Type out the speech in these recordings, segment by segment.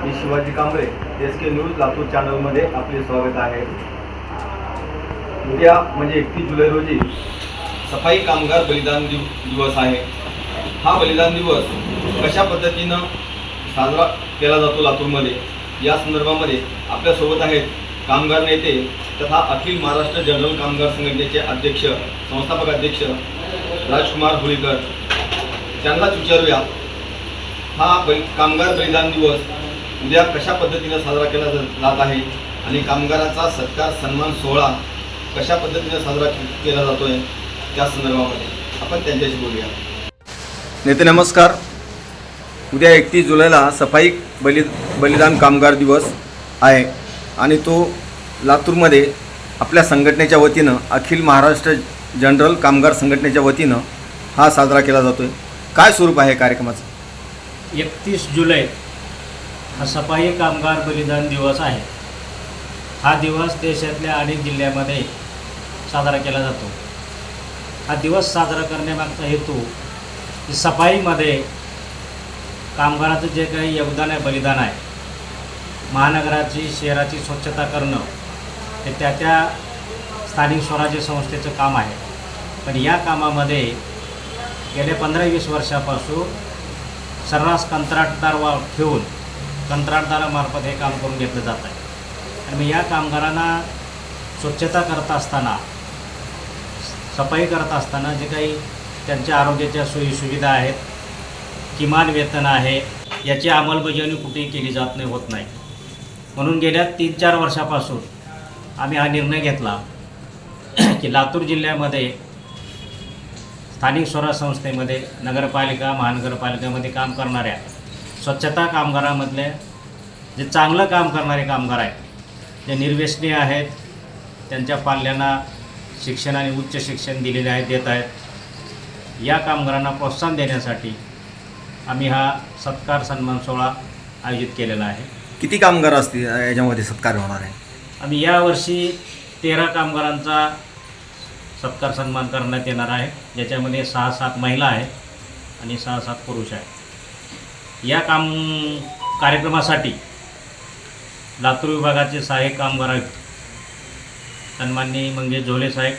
S K news Latur चॅनलमध्ये आपले स्वागत आहे. उद्या म्हणजे एकतीस जुलै रोजी सफाई कामगार बलिदान दिव दिवस आहे. हा बलिदान दिवस कशा पद्धतीनं साजरा केला जातो लातूरमध्ये? या संदर्भामध्ये आपल्यासोबत आहेत कामगार नेते तथा अखिल महाराष्ट्र जनरल कामगार संघटनेचे अध्यक्ष संस्थापक अध्यक्ष राजकुमार होळीकर. त्यांनाच विचारूया हा बलि कामगार बलिदान दिवस उद्या कशा पद्धतीने साजरा केला जात आहे आणि कामगाराचा सत्कार सन्मान सोहळा कशा पद्धतीने साजरा के- केला जातोय त्या संदर्भामध्ये आपण त्यांच्याशी बोलूया. नेते नमस्कार. उद्या एकतीस जुलैला सफाई बलि बलिदान कामगार दिवस आहे आणि तो लातूरमध्ये आपल्या संघटनेच्या वतीनं अखिल महाराष्ट्र जनरल कामगार संघटनेच्या वतीनं हा साजरा केला जातोय. काय स्वरूप आहे कार्यक्रमाचं? एकतीस जुलै हा सफाई कामगार बलिदान दिवस आहे. हा दिवस देशातल्या अनेक जिल्ह्यामध्ये साजरा केला जातो. हा दिवस साजरा करण्यामागचा हेतू की सफाईमध्ये कामगाराचं जे काही योगदान आहे बलिदान आहे महानगराची शहराची स्वच्छता करणं हे त्या त्या स्थानिक स्वराज्य संस्थेचं काम आहे. पण या कामामध्ये गेल्या पंधरा वीस वर्षापासून सर्रास कंत्राटदार वा ठेवून कंत्राटदारामार्फत हे काम करून घेतलं जात आहे. आणि मग या कामगारांना स्वच्छता करत असताना सफाई करत असताना जे काही त्यांच्या आरोग्याच्या सोयीसुविधा आहेत किमान वेतन आहे याची अंमलबजावणी कुठेही केली जात नाही होत नाही. म्हणून गेल्या तीन चार वर्षापासून आम्ही हा निर्णय घेतला की लातूर जिल्ह्यामध्ये स्थानिक स्वराज संस्थेमध्ये नगरपालिका महानगरपालिकेमध्ये काम करणाऱ्या स्वच्छता कामगारामधले जे चांगलं काम करणारे कामगार आहेत जे निर्व्यसनी आहेत त्यांच्या पाल्यांना शिक्षण आणि उच्च शिक्षण दिलेले आहेत देत आहेत. या कामगारांना प्रोत्साहन देण्यासाठी आम्ही हा सत्कार सन्मान सोहळा आयोजित केलेला आहे. किती कामगार असतील याच्यामध्ये सत्कार होणार आहे? आम्ही यावर्षी तेरा कामगारांचा सत्कार सन्मान करण्यात येणार आहे. ज्याच्यामध्ये सहा सात महिला आहेत आणि सहा सात पुरुष आहेत. या काम कार्यक्रमासाठी लातूर विभागाचे सहाय्यक कामगार आयुक्त सन्माननीय मंगेश झोले साहेब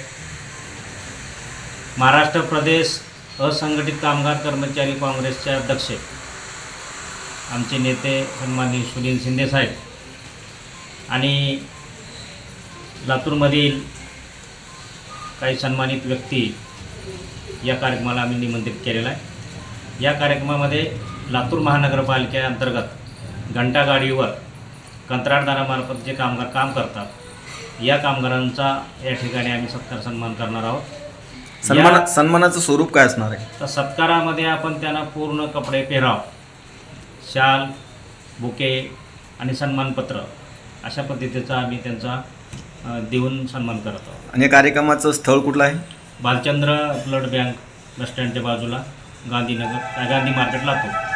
महाराष्ट्र प्रदेश असंघटित कामगार कर्मचारी काँग्रेसचे अध्यक्ष आमचे नेते सन्माननीय सुनील शिंदे साहेब. आणि लातूरमधील काही सन्मानित व्यक्ती या कार्यक्रमाला आम्ही निमंत्रित केलेला आहे. या कार्यक्रमामध्ये लातूर महानगरपालिकेअंतर्गत घंटागाडीवर कंत्राटदारामार्फत जे कामगार काम करतात या कामगारांचा या ठिकाणी आम्ही सत्कार सन्मान करणार आहोत. सन्मान सन्मानाचं स्वरूप काय असणार आहे? तर सत्कारामध्ये आपण त्यांना पूर्ण कपडे पेहराव शाल बुके आणि सन्मानपत्र अशा पद्धतीचा आम्ही त्यांचा देऊन सन्मान करत आहोत. आणि या कार्यक्रमाचं स्थळ कुठलं आहे? भालचंद्र ब्लड बँक बस स्टँडच्या बाजूला गांधीनगर गांधी मार्केट लातूर.